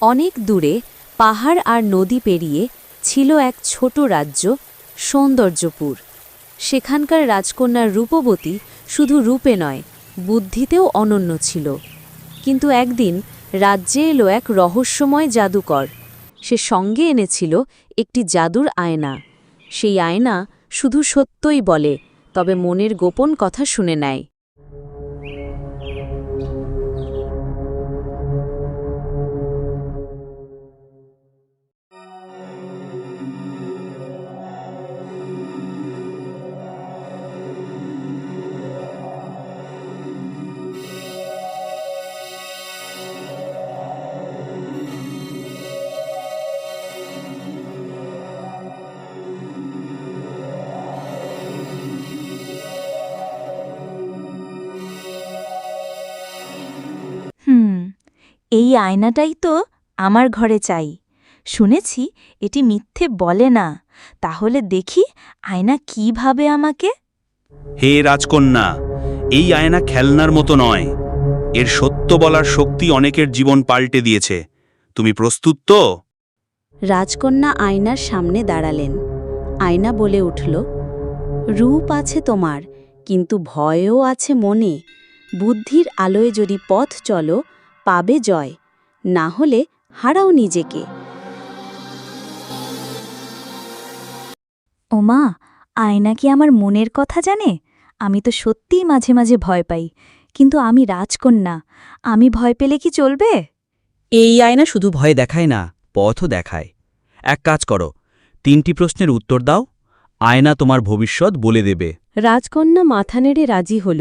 অনেক দূরে পাহাড় আর নদী পেরিয়ে ছিল এক ছোট রাজ্য, সৌন্দর্যপুর। সেখানকার রাজকন্যার রূপবতী শুধু রূপে নয়, বুদ্ধিতেও অনন্য ছিল। কিন্তু একদিন রাজ্যে এলো এক রহস্যময় জাদুকর। সে সঙ্গে এনেছিল একটি জাদুর আয়না। সেই আয়না শুধু সত্যই বলে, তবে মনের গোপন কথা শুনে নেয়। এই আয়নাটাই তো আমার ঘরে চাই। শুনেছি এটি মিথ্যে বলে না। তাহলে দেখি আয়না কীভাবে আমাকে? হে রাজকন্যা এই আয়না খেলনার মতো নয়। এর সত্য বলার শক্তি অনেকের জীবন পাল্টে দিয়েছে। তুমি প্রস্তুত তো? রাজকন্যা আয়নার সামনে দাঁড়ালেন। আয়না বলে উঠল রূপ আছে তোমার কিন্তু ভয়ও আছে মনে। বুদ্ধির আলোয় যদি পথ চলো পাবে জয় না হলে হারাও নিজেকে। ওমা আয়না কি আমার মনের কথা জানে? আমি তো সত্যিই মাঝে মাঝে ভয় পাই কিন্তু আমি রাজকন্যা আমি ভয় পেলে কি চলবে? এই আয়না শুধু ভয় দেখায় না পথও দেখায়। এক কাজ করো তিনটি প্রশ্নের উত্তর দাও আয়না তোমার ভবিষ্যৎ বলে দেবে। রাজকন্যা মাথা নেড়ে রাজি হল।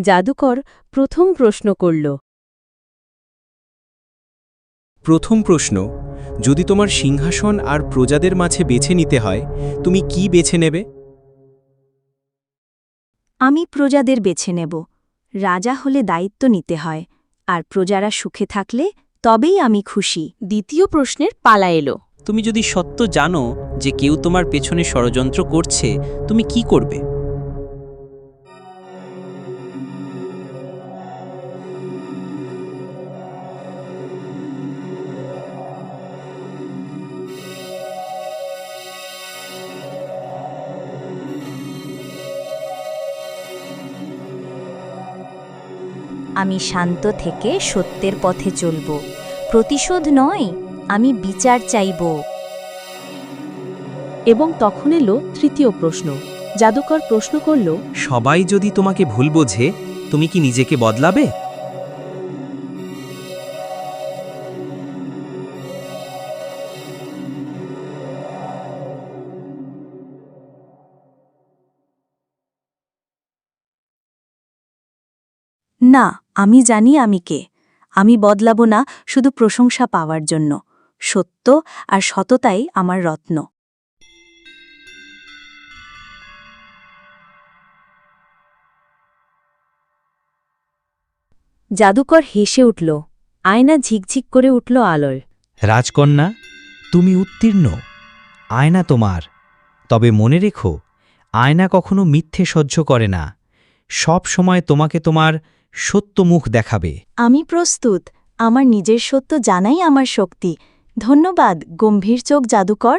জাদুকর প্রথম প্রশ্ন করল প্রথম প্রশ্ন যদি তোমার সিংহাসন আর প্রজাদের মাঝে বেছে নিতে হয় তুমি কি বেছে নেবে? আমি প্রজাদের বেছে নেব। রাজা হলে দায়িত্ব নিতে হয় আর প্রজারা সুখে থাকলে তবেই আমি খুশি। দ্বিতীয় প্রশ্নের পালা এলো। তুমি যদি সত্য জানো যে কেউ তোমার পেছনে ষড়যন্ত্র করছে তুমি কি করবে? আমি শান্ত থেকে সত্যের পথে চলব। প্রতিশোধ নয় আমি বিচার চাইব। এবং তখন এলো তৃতীয় প্রশ্ন। জাদুকর প্রশ্ন করল সবাই যদি তোমাকে ভুল বোঝে তুমি কি নিজেকে বদলাবে? না আমি জানি আমি কে। আমি বদলাব না শুধু প্রশংসা পাওয়ার জন্য। সত্য আর সততাই আমার রত্ন। জাদুকর হেসে উঠল, আয়না ঝিকঝিক করে উঠল আলোয়। রাজকন্যা, তুমি উত্তীর্ণ, আয়না তোমার। তবে মনে রেখো, আয়না কখনো মিথ্যে সহ্য করে না। সব সময় তোমাকে তোমার সত্য মুখ দেখাবে। আমি প্রস্তুত। আমার নিজের সত্য জানাই আমার শক্তি। ধন্যবাদ, গম্ভীর চোখ জাদুকর।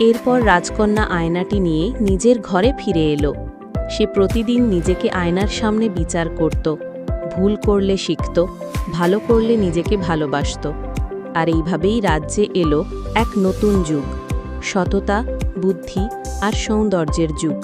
এরপর রাজকন্যা আয়নাটি নিয়ে নিজের ঘরে ফিরে এলো। সে প্রতিদিন নিজেকে আয়নার সামনে বিচার করত, ভুল করলে শিখত, ভালো করলে নিজেকে ভালোবাসত। আর এইভাবেই রাজ্যে এলো এক নতুন যুগ, সততা, বুদ্ধি আর সৌন্দর্যের যুগ।